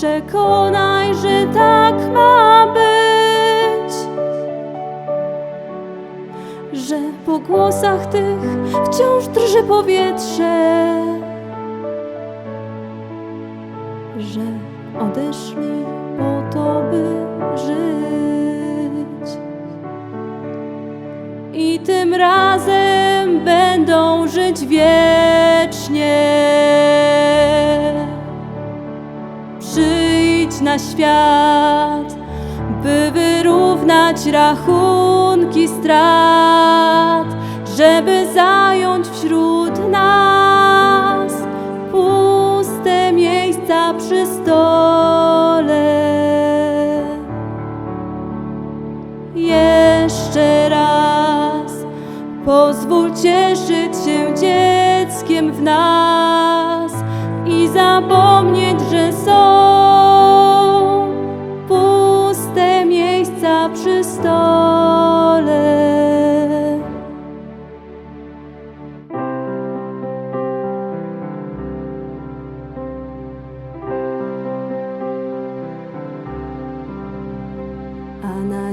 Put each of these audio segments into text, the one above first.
przekonaj, że tak ma być. Że po głosach tych wciąż drży powietrze, że odeszli po to, by żyć. I tym razem będą żyć wiecznie. Świat, by wyrównać rachunki strat, żeby zająć wśród nas puste miejsca przy stole. Jeszcze raz pozwól cieszyć się dzieckiem w nas i zapomnieć,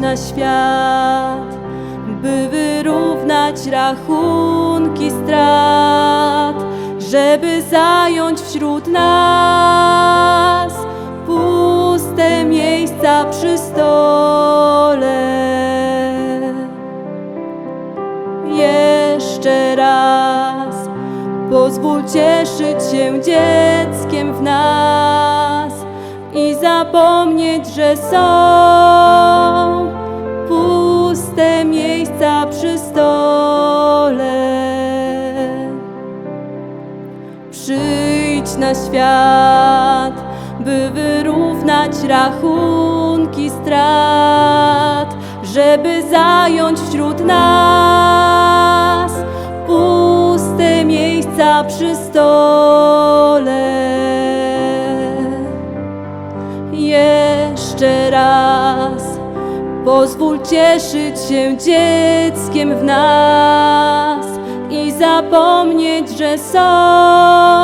Na świat, by wyrównać rachunki strat, żeby zająć wśród nas puste miejsca przy stole. Jeszcze raz pozwól cieszyć się dzieckiem w nas i zapomnieć, że są puste miejsca przy stole. Przyjdź na świat, by wyrównać rachunki strat, żeby zająć wśród nas puste miejsca przy stole. Pozwól cieszyć się dzieckiem w nas i zapomnieć, że są